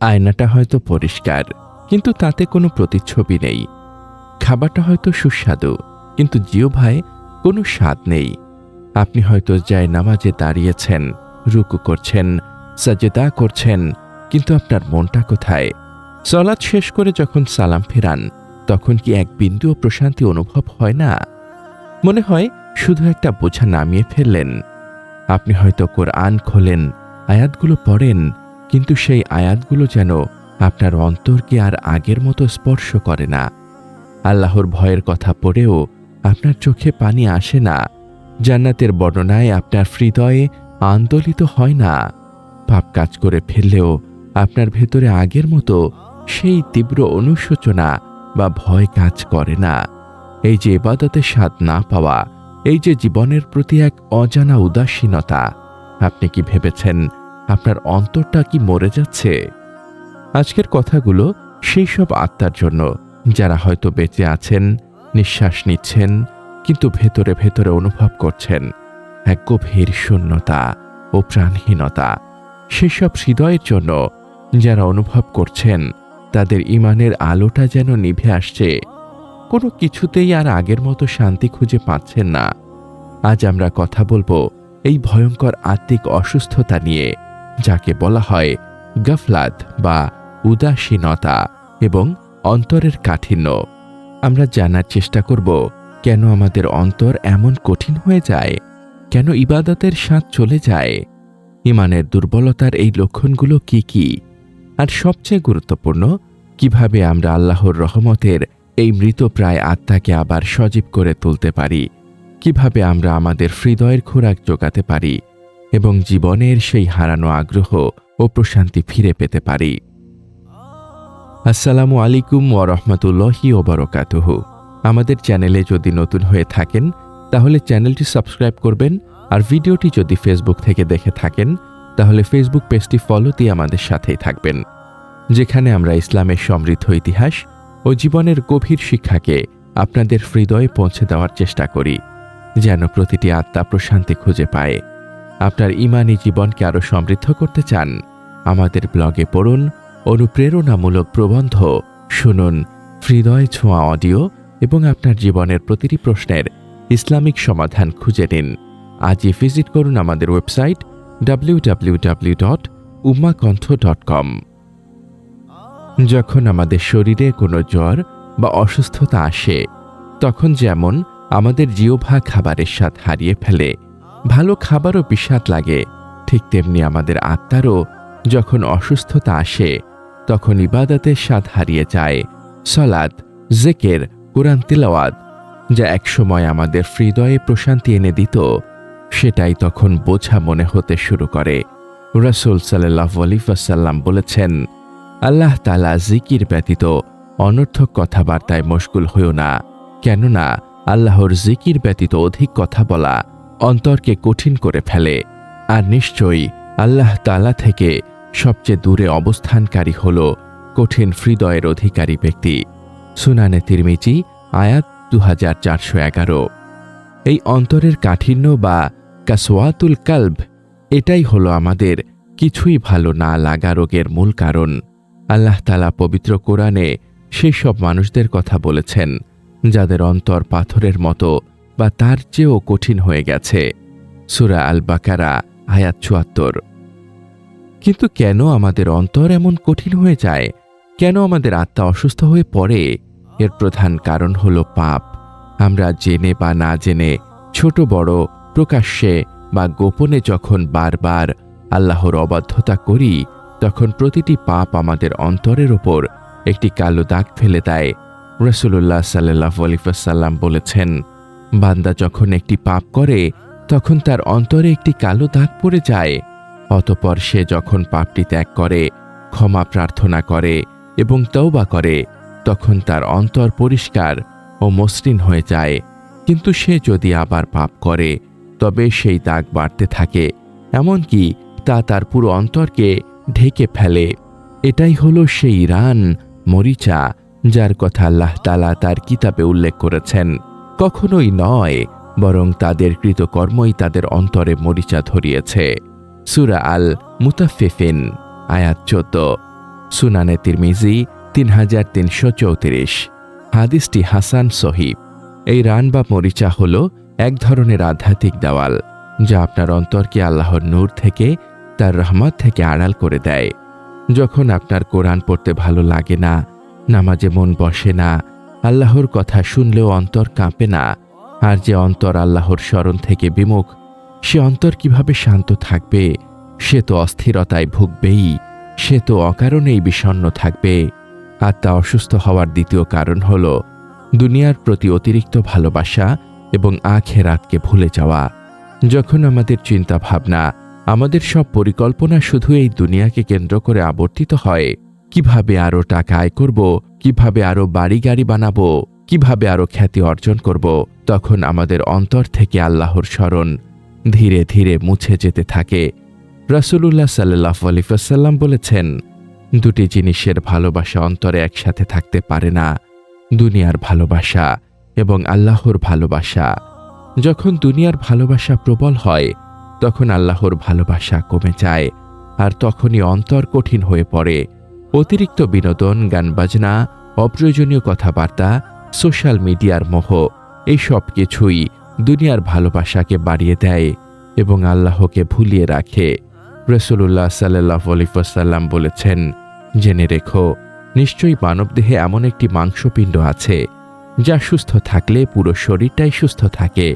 আয়নাটা হয়তো পরিষ্কার, কিন্তু তাতে কোনো প্রতিচ্ছবি নেই। খাবারটা হয়তো সুস্বাদু, কিন্তু জিও ভাই, কোনো স্বাদ নেই। আপনি হয়তো যায় নামাজে দাঁড়িয়েছেন, রুকু করছেন, সাজেদা করছেন, কিন্তু আপনার মনটা কোথায়? সলাদ শেষ করে যখন সালাম ফেরান, তখন কি এক বিন্দুও প্রশান্তি অনুভব হয় না? মনে হয় শুধু একটা বোঝা নামিয়ে ফেললেন। আপনি হয়তো কোরআন খোলেন, আয়াতগুলো পড়েন কিন্তু সেই আয়াতগুলো যেন আপনার অন্তরকে আর আগের মতো স্পর্শ করে না। আল্লাহর ভয়ের কথা পড়েও আপনার চোখে পানি আসে না। জান্নাতের বর্ণনায় আপনার হৃদয়ে আন্দোলিত হয় না। পাপ কাজ করে ফেললেও আপনার ভেতরে আগের মতো সেই তীব্র অনুশোচনা বা ভয় কাজ করে না। এই যে এবাদতে স্বাদ না পাওয়া, এই যে জীবনের প্রতি এক অজানা উদাসীনতা, আপনি কি ভেবেছেন আপনার অন্তরটা কি মরে যাচ্ছে? আজকের কথাগুলো সেই সব আত্মার জন্য, যারা হয়তো বেঁচে আছেন, নিঃশ্বাস নিচ্ছেন, কিন্তু ভেতরে ভেতরে অনুভব করছেন এক গভীর শূন্যতা ও প্রাণহীনতা। সেসব হৃদয়ের জন্য যারা অনুভব করছেন, তাদের ইমানের আলোটা যেন নিভে আসছে। কোনো কিছুতেই আর আগের মতো শান্তি খুঁজে পাচ্ছেন না। আজ আমরা কথা বলব এই ভয়ঙ্কর আত্মিক অসুস্থতা নিয়ে। যাকে বলা হয় গফলাত বা উদাসীনতা এবং অন্তরের কাঠিন্য। আমরা জানার চেষ্টা করব, কেন আমাদের অন্তর এমন কঠিন হয়ে যায়? কেন ইবাদতের স্বাদ চলে যায়? ইমানের দুর্বলতার এই লক্ষণগুলো কি কি? আর সবচেয়ে গুরুত্বপূর্ণ, কীভাবে আমরা আল্লাহর রহমতের এই মৃতপ্রায় আত্মাকে আবার সজীব করে তুলতে পারি? কীভাবে আমরা আমাদের হৃদয়ের খোরাক জোগাতে পারি? এবং জীবনের সেই হারানো আগ্রহ ও প্রশান্তি ফিরে পেতে পারি। আসসালামু আলাইকুম ও রহমতুল্লাহি ওবরকাতুহ আমাদের চ্যানেলে যদি নতুন হয়ে থাকেন, তাহলে চ্যানেলটি সাবস্ক্রাইব করবেন আর ভিডিওটি যদি ফেসবুক থেকে দেখে থাকেন, তাহলে ফেসবুক পেজটি ফলো দিয়ে আমাদের সাথেই থাকবেন, যেখানে আমরা ইসলামের সমৃদ্ধ ইতিহাস ও জীবনের গভীর শিক্ষাকে আপনাদের হৃদয়ে পৌঁছে দেওয়ার চেষ্টা করি, যেন প্রতিটি আত্মা প্রশান্তি খুঁজে পায়। আপনার ইমানি জীবনকে আরও সমৃদ্ধ করতে চান, আমাদের ব্লগে পড়ুন, অনুপ্রেরণামূলক প্রবন্ধ, শুনুন, হৃদয় ছোঁয়া অডিও এবং আপনার জীবনের প্রতিটি প্রশ্নের ইসলামিক সমাধান খুঁজে নিন। আজই ভিজিট করুন আমাদের website W dot Umakantha dot com যখন আমাদের শরীরে কোনো জ্বর বা অসুস্থতা আসে, তখন যেমন আমাদের জিওভা খাবারের স্বাদ হারিয়ে ফেলে ভালো খাবারও বিস্বাদ লাগে। ঠিক তেমনি আমাদের আত্মারও যখন অসুস্থতা আসে, তখন ইবাদতের স্বাদ হারিয়ে যায়। সলাদ জেকের, কোরআন তিলাওয়াত, যা একসময় আমাদের হৃদয়ে প্রশান্তি এনে দিত, সেটাই তখন বোঝা মনে হতে শুরু করে। রসুল সাল্লাহ আলিফাসাল্লাম বলেছেন, আল্লাহ তালা জিকির ব্যতীত অনর্থক কথাবার্তায় মশগুল হইও না। কেননা, আল্লাহর জিকির ব্যতীত অধিক কথা বলা অন্তরকে কঠিন করে ফেলে। আর নিশ্চয়ই আল্লাহ তালা থেকে সবচেয়ে দূরে অবস্থানকারী হল কঠিন হৃদয়ের অধিকারী ব্যক্তি। সুনানে তিরমিচি আয়াত দু এই অন্তরের কাঠিন্য বা কাসওয়াতুল কাল্ব, এটাই হলো আমাদের কিছুই ভালো না লাগা রোগের মূল কারণ। আল্লাহ তালা পবিত্র কোরআনে সেই সব মানুষদের কথা বলেছেন, যাদের অন্তর পাথরের মতো বা তার চেয়েও কঠিন হয়ে গেছে। সুরা আল বাকারা আয়াত চুয়াত্তর। কিন্তু কেন আমাদের অন্তর এমন কঠিন হয়ে যায়? কেন আমাদের আত্মা অসুস্থ হয়ে পড়ে? এর প্রধান কারণ হল পাপ। আমরা জেনে বা না জেনে, ছোট বড়, প্রকাশ্যে বা গোপনে যখন বারবার আল্লাহর অবাধ্যতা করি, তখন প্রতিটি পাপ আমাদের অন্তরের ওপর একটি কালো দাগ ফেলে দেয়। রসুল্লাহ সাল্লাহ আলিফাসাল্লাম বলেছেন বান্দা যখন একটি পাপ করে, তখন তার অন্তরে একটি কালো দাগ পড়ে যায়। অতপর সে যখন পাপটি ত্যাগ করে, ক্ষমা প্রার্থনা করে এবং তৌবা করে, তখন তার অন্তর পরিষ্কার ও মসৃণ হয়ে যায়। কিন্তু সে যদি আবার পাপ করে, তবে সেই দাগ বাড়তে থাকে, এমনকি তা তার পুরো অন্তরকে ঢেকে ফেলে। এটাই হলো সেই রান মরিচা, যার কথা আল্লাহ তালা তার কিতাবে উল্লেখ করেছেন। কখনোই নয়, বরং তাদের কৃতকর্মই তাদের অন্তরে মরিচা ধরিয়েছে। সুরা আল মুতাফিফিন আয়াত চোদ্দ। সুনানে তিরমিজি তিন হাজার তিনশো চৌত্রিশ। হাদিসটি হাসান সহিব এই রান বা মরিচা হল এক ধরনের আধ্যাত্মিক দেওয়াল, যা আপনার অন্তরকে আল্লাহর নূর থেকে, তার রহমত থেকে আড়াল করে দেয়। যখন আপনার কোরআন পড়তে ভালো লাগে না, নামাজে মন বসে না আল্লাহর কথা শুনলেও অন্তর কাঁপে না। আর যে অন্তর আল্লাহর স্মরণ থেকে বিমুখ, সে অন্তর কীভাবে শান্ত থাকবে? সে তো অস্থিরতায় ভুগবেই, সে তো অকারণেই বিষণ্ণ থাকবে। আত্মা অসুস্থ হওয়ার দ্বিতীয় কারণ হল দুনিয়ার প্রতি অতিরিক্ত ভালোবাসা এবং আখেরাতকে ভুলে যাওয়া। যখন আমাদের চিন্তা ভাবনা আমাদের সব পরিকল্পনা শুধু এই দুনিয়াকে কেন্দ্র করে আবর্তিত হয় কীভাবে আরও টাকা আয় করব, কীভাবে আরও বাড়ি গাড়ি বানাবো, কীভাবে আরও খ্যাতি অর্জন করব, তখন আমাদের অন্তর থেকে আল্লাহর স্মরণ ধীরে ধীরে মুছে যেতে থাকে। রাসূলুল্লাহ সাল্লাহ আলিফাসাল্লাম বলেছেন, দুটি জিনিসের ভালোবাসা অন্তরে একসাথে থাকতে পারে না। দুনিয়ার ভালোবাসা এবং আল্লাহর ভালোবাসা। যখন দুনিয়ার ভালোবাসা প্রবল হয়, তখন আল্লাহর ভালোবাসা কমে যায়, আর তখনই অন্তর কঠিন হয়ে পড়ে। অতিরিক্ত বিনোদন, গান বাজনা, অপ্রয়োজনীয় কথাবার্তা, সোশ্যাল মিডিয়ার মোহ এই সব কিছুই দুনিয়ার ভালোবাসাকে বাড়িয়ে দেয় এবং আল্লাহকে ভুলিয়ে রাখে। রসুল্লাহ সাল্লাহ আলিফাসাল্লাম বলেছেন, জেনে রেখো, নিশ্চয়ই মানবদেহে এমন একটি মাংসপিণ্ড আছে, যা সুস্থ থাকলে পুরো শরীরটাই সুস্থ থাকে,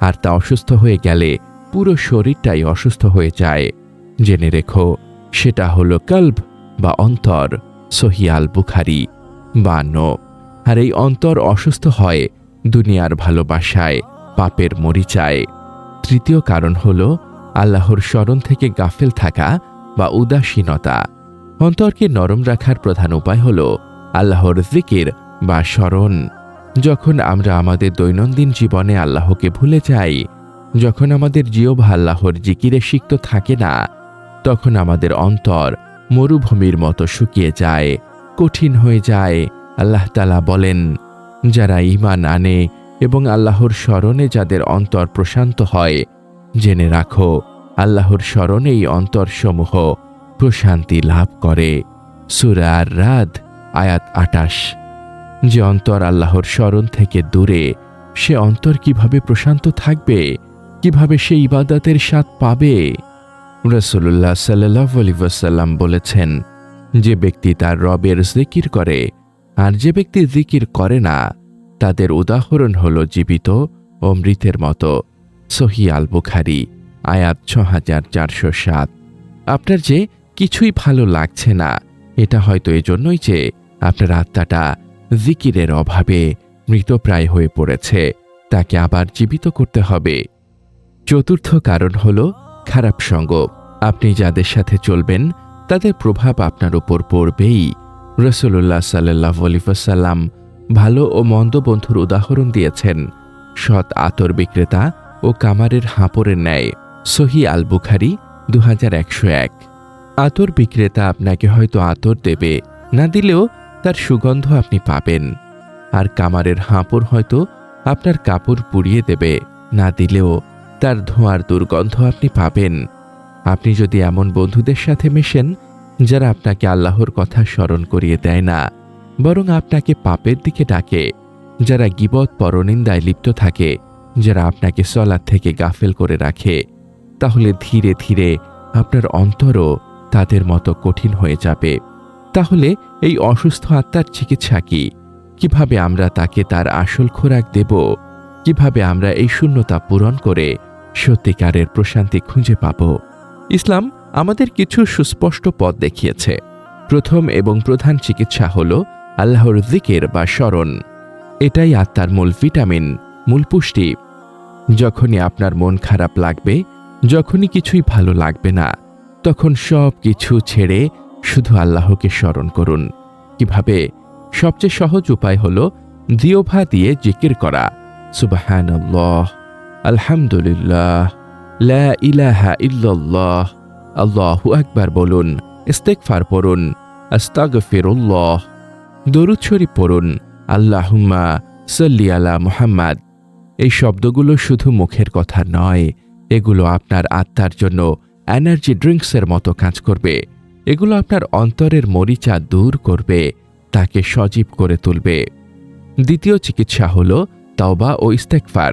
আর তা অসুস্থ হয়ে গেলে পুরো শরীরটাই অসুস্থ হয়ে যায়। জেনে রেখো, সেটা হলো কল্ব। বা অন্তর সহিয়াল বুখারি বান্ন আর এই অন্তর অসুস্থ হয় দুনিয়ার ভালোবাসায়, পাপের মরিচায়। তৃতীয় কারণ হল আল্লাহর স্মরণ থেকে গাফেল থাকা বা উদাসীনতা। অন্তরকে নরম রাখার প্রধান উপায় হল আল্লাহর জিকির বা স্মরণ। যখন আমরা আমাদের দৈনন্দিন জীবনে আল্লাহকে ভুলে যাই, যখন আমাদের জিওভা আল্লাহর জিকিরে সিক্ত থাকে না, তখন আমাদের অন্তর মরুভূমির মতো শুকিয়ে যায়, কঠিন হয়ে যায়। আল্লাহ তালা বলেন, যারা ইমান আনে এবং আল্লাহর স্মরণে যাদের অন্তর প্রশান্ত হয়, জেনে রাখো, আল্লাহর স্মরণেই অন্তরসমূহ প্রশান্তি লাভ করে। সুরার রাত আয়াত আটাশ যে অন্তর আল্লাহর স্মরণ থেকে দূরে, সে অন্তর কীভাবে প্রশান্ত থাকবে? কীভাবে সে ইবাদাতের স্বাদ পাবে? রসুল্লাহ সাল্লাহ বলেছেন, যে ব্যক্তি তার রবের জিকির করে, আর যে ব্যক্তি জিকির করে না, তাদের উদাহরণ হল জীবিত ও মৃতের মতো। সহি আল বুখারি আয়াত ছ হাজার চারশো সাত। আপনার যে কিছুই ভালো লাগছে না, এটা হয়তো এজন্যই যে আপনার আত্মাটা জিকিরের অভাবে মৃতপ্রায় হয়ে পড়েছে, তাকে আবার জীবিত করতে হবে। চতুর্থ কারণ হল খারাপ সঙ্গ। আপনি যাদের সাথে চলবেন, তাদের প্রভাব আপনার উপর পড়বেই। রসুল্লাহ সাল্লাহ আলিফাসাল্লাম ভালো ও মন্দ বন্ধুর উদাহরণ দিয়েছেন। সৎ আতর বিক্রেতা ও কামারের হাঁপড়ের ন্যায়। সহি আল বুখারি দু এক। আতর বিক্রেতা আপনাকে হয়তো আতর দেবে, না দিলেও তার সুগন্ধ আপনি পাবেন। আর কামারের হাঁপড় হয়তো আপনার কাপড় পুড়িয়ে দেবে, না দিলেও তার ধোঁয়ার দুর্গন্ধ আপনি পাবেন। আপনি যদি এমন বন্ধুদের সাথে মেশেন, যারা আপনাকে আল্লাহর কথা স্মরণ করিয়ে দেয় না, বরং আপনাকে পাপের দিকে ডাকে, যারা গিবত পরনিন্দায় লিপ্ত থাকে, যারা আপনাকে সলাদ থেকে গাফেল করে রাখে, তাহলে ধীরে ধীরে আপনার অন্তরও তাদের মতো কঠিন হয়ে যাবে। তাহলে এই অসুস্থ আত্মার চিকিৎসা কি? কীভাবে আমরা তাকে তার আসল খোরাক দেব? কীভাবে আমরা এই শূন্যতা পূরণ করে সত্যিকারের প্রশান্তি খুঁজে পাব। ইসলাম আমাদের কিছু সুস্পষ্ট পথ দেখিয়েছে। প্রথম এবং প্রধান চিকিৎসা হল আল্লাহর জিকের বা স্মরণ। এটাই আত্মার মূল ভিটামিন, মূল পুষ্টি। যখনই আপনার মন খারাপ লাগবে, যখনই কিছুই ভালো লাগবে না, তখন সব কিছু ছেড়ে শুধু আল্লাহকে স্মরণ করুন। কীভাবে? সবচেয়ে সহজ উপায় হল জিওভা দিয়ে জিকির করা। সুবাহান আলহামদুলিল্লাহ। লা ইলাহা ইল্লাল্লাহ। আল্লাহু একবার বলুন ইস্তেকফার পড়ুন, আস্তাগফিরুল্লাহ। দরুদ শরীফ পড়ুন, আল্লাহুম্মা সাল্লি আলা মুহাম্মাদ। এই শব্দগুলো শুধু মুখের কথা নয়, এগুলো আপনার আত্মার জন্য এনার্জি ড্রিঙ্কসের মতো কাজ করবে। এগুলো আপনার অন্তরের মরিচা দূর করবে, তাকে সজীব করে তুলবে। দ্বিতীয় চিকিৎসা হল তাওবা ও ইস্তেকফার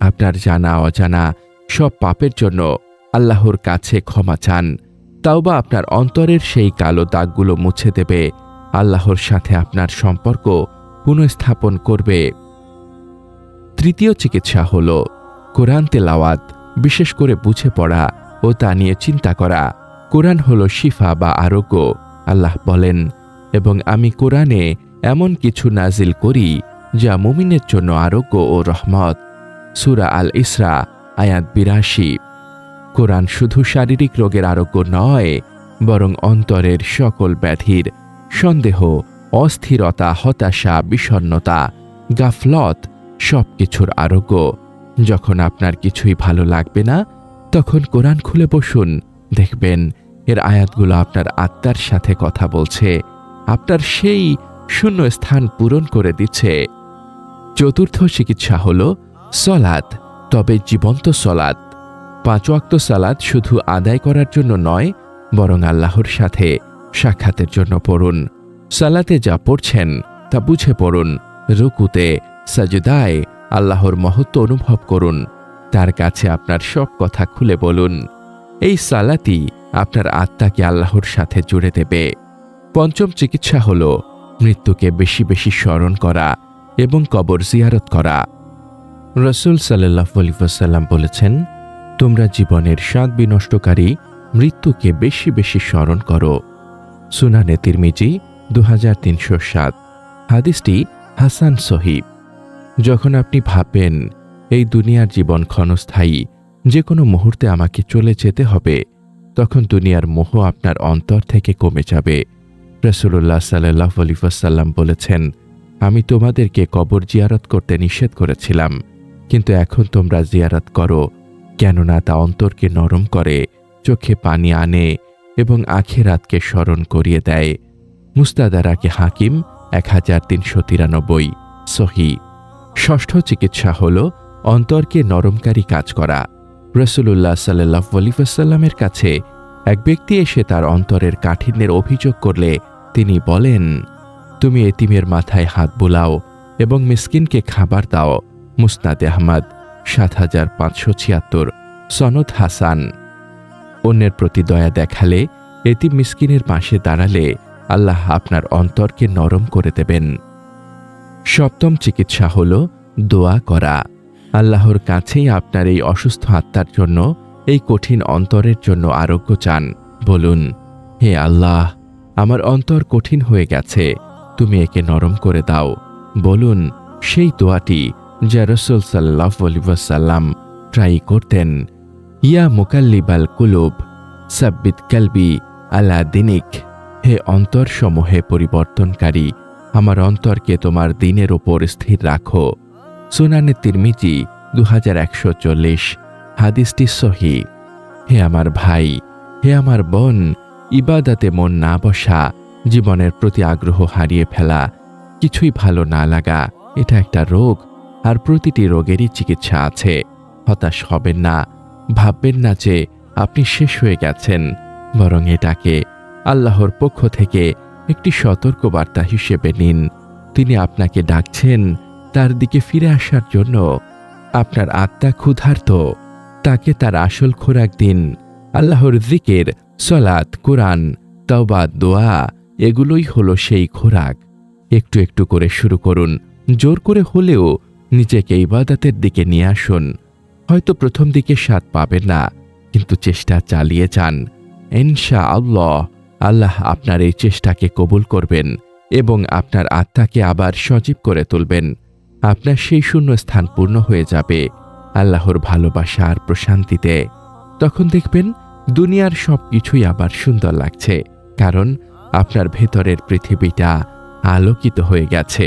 আপনার জানা, অজানা, সব পাপের জন্য আল্লাহর কাছে ক্ষমা চান। তাওবা আপনার অন্তরের সেই কালো দাগগুলো মুছে দেবে। আল্লাহর সাথে আপনার সম্পর্ক পুনঃস্থাপন করবে। তৃতীয় চিকিৎসা হল কোরআন তেলাওয়াত, বিশেষ করে বুঝে পড়া ও তা নিয়ে চিন্তা করা। কোরআন হল শিফা বা আরোগ্য, আল্লাহ বলেন, এবং আমি কোরআনে এমন কিছু নাজিল করি যা মুমিনের জন্য আরোগ্য ও রহমত। সুরা আল ইসরা আয়াত বিরাশি। কোরআন শুধু শারীরিক রোগের আরোগ্য নয়, বরং অন্তরের সকল ব্যাধির সন্দেহ, অস্থিরতা, হতাশা বিষণ্নতা গাফলত সব কিছুর আরোগ্য। যখন আপনার কিছুই ভালো লাগবে না, তখন কোরআন খুলে বসুন। দেখবেন এর আয়াতগুলো আপনার আত্মার সাথে কথা বলছে। আপনার সেই শূন্য স্থান পূরণ করে দিচ্ছে। চতুর্থ চিকিৎসা হল সলাদ তবে জীবন্ত সলাদ পাঁচ ওয়াক্ত সালাদ শুধু আদায় করার জন্য নয়, বরং আল্লাহর সাথে সাক্ষাতের জন্য পড়ুন। সালাতে যা পড়ছেন, তা বুঝে পড়ুন। রুকুতে, সাজদায় আল্লাহর মহত্ব অনুভব করুন। তার কাছে আপনার সব কথা খুলে বলুন। এই সালাতি আপনার আত্মাকে আল্লাহর সাথে জুড়ে দেবে। পঞ্চম চিকিৎসা হল মৃত্যুকে বেশি বেশি স্মরণ করা এবং কবর জিয়ারত করা। রসুল সাল্লাহ আলিফাসাল্লাম বলেছেন, তোমরা জীবনের স্বাদ বিনষ্টকারী মৃত্যুকে বেশি বেশি স্মরণ করো। সুনানে তিরমিজি দু সাত। হাদিসটি হাসান সহিব যখন আপনি ভাবেন, এই দুনিয়ার জীবন ক্ষণস্থায়ী যে কোনো মুহূর্তে আমাকে চলে যেতে হবে, তখন দুনিয়ার মোহ আপনার অন্তর থেকে কমে যাবে। রসুল্লাহ সাল্লাহ আলিফাসাল্লাম বলেছেন, আমি তোমাদেরকে কবর জিয়ারত করতে নিষেধ করেছিলাম। কিন্তু এখন তোমরা জিয়ারত করো, কেননা তা অন্তরকে নরম করে, চোখে পানি আনে এবং আখেরাতকে স্মরণ করিয়ে দেয়। মুস্তাদারাকে হাকিম এক হাজার তিনশো তিরানব্বই সহি। ষষ্ঠ চিকিৎসা হল অন্তরকে নরমকারী কাজ করা। রসুল্লাহ সাল্লাহ কাছে এক ব্যক্তি এসে তার অন্তরের কাঠিন্যের অভিযোগ করলে তিনি বলেন, তুমি এতিমের মাথায় হাত বোলাও এবং মিসকিনকে খাবার দাও মুসনাদ আহমদ, সাত হাজার পাঁচশো ছিয়াত্তর। সনদ হাসান। অন্যের প্রতি দয়া দেখালে, এতিম মিসকিনের পাশে দাঁড়ালে আল্লাহ আপনার অন্তরকে নরম করে দেবেন। সপ্তম চিকিৎসা হল দোয়া করা। আল্লাহর কাছেই আপনার এই অসুস্থ আত্মার জন্য, এই কঠিন অন্তরের জন্য আরোগ্য চান। বলুন, হে আল্লাহ, আমার অন্তর কঠিন হয়ে গেছে, তুমি একে নরম করে দাও। বলুন, সেই দোয়াটি যা রসুল সাল্লাহ আলিবাসাল্লাম ট্রাই করতেন, ইয়া মোকাল্লিবাল কুলুব, সাব্বিত কালবি আলা দিনিক, হে অন্তরসমূহে পরিবর্তনকারী, আমার অন্তরকে তোমার দিনের ওপর স্থির রাখো। সুনানে তিরমিজি দুহাজার একশো চল্লিশ, হাদিসটি সহি। হে আমার ভাই, হে আমার বোন, ইবাদাতে মন না বসা, জীবনের প্রতি আগ্রহ হারিয়ে ফেলা, কিছুই ভালো না লাগা, এটা একটা রোগ আর প্রতিটি রোগেরই চিকিৎসা আছে। হতাশ হবেন না। ভাববেন না যে আপনি শেষ হয়ে গেছেন। বরং এটাকে আল্লাহর পক্ষ থেকে একটি সতর্কবার্তা হিসেবে নিন। তিনি আপনাকে ডাকছেন তার দিকে ফিরে আসার জন্য। আপনার আত্মা ক্ষুধার্ত। তাকে তার আসল খোরাক দিন। আল্লাহর দিকের সলাৎ কোরআন, তওবা, দোয়া এগুলোই হলো সেই খোরাক। একটু একটু করে শুরু করুন। জোর করে হলেও নিজেকে ইবাদতের দিকে নিয়ে আসুন। হয়তো প্রথম দিকে স্বাদ পাবেন না, কিন্তু চেষ্টা চালিয়ে যান। ইনশা আল্লাহ আল্লাহ আপনার এই চেষ্টাকে কবুল করবেন এবং আপনার আত্মাকে আবার সজীব করে তুলবেন। আপনার সেই শূন্য স্থান পূর্ণ হয়ে যাবে, আল্লাহর ভালোবাসা আর প্রশান্তিতে। তখন দেখবেন দুনিয়ার সব কিছুই আবার সুন্দর লাগছে, কারণ আপনার ভেতরের পৃথিবীটা আলোকিত হয়ে গেছে।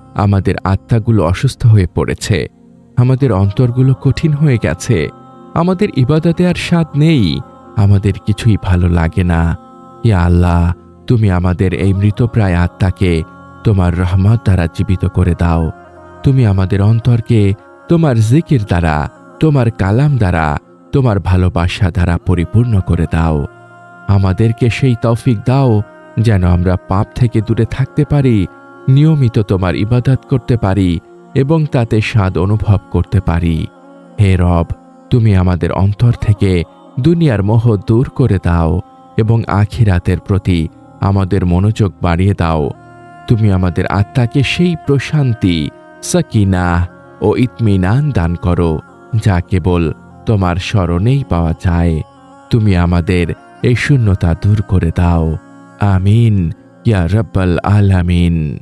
আমাদের আত্মাগুলো অসুস্থ হয়ে পড়েছে। আমাদের অন্তরগুলো কঠিন হয়ে গেছে। আমাদের ইবাদতে আর স্বাদ নেই। আমাদের কিছুই ভালো লাগে না। ইয়া আল্লাহ, তুমি আমাদের এই মৃতপ্রায় আত্মাকে তোমার রহমত দ্বারা জীবিত করে দাও। তুমি আমাদের অন্তরকে তোমার জিকির দ্বারা, তোমার কালাম দ্বারা, তোমার ভালোবাসা দ্বারা পরিপূর্ণ করে দাও। আমাদেরকে সেই তৌফিক দাও যেন আমরা পাপ থেকে দূরে থাকতে পারি নিয়মিত তোমার ইবাদত করতে পারি এবং তাতে স্বাদ অনুভব করতে পারি। হে রব, তুমি আমাদের অন্তর থেকে দুনিয়ার মোহ দূর করে দাও এবং আখিরাতের প্রতি আমাদের মনোযোগ বাড়িয়ে দাও। তুমি আমাদের আত্মাকে সেই প্রশান্তি, সাকিনা ও ইতমিনান দান করো, যা কেবল তোমার স্মরণেই পাওয়া যায়। তুমি আমাদের এই শূন্যতা দূর করে দাও। আমিন। ইয়া রব্বাল আলামিন।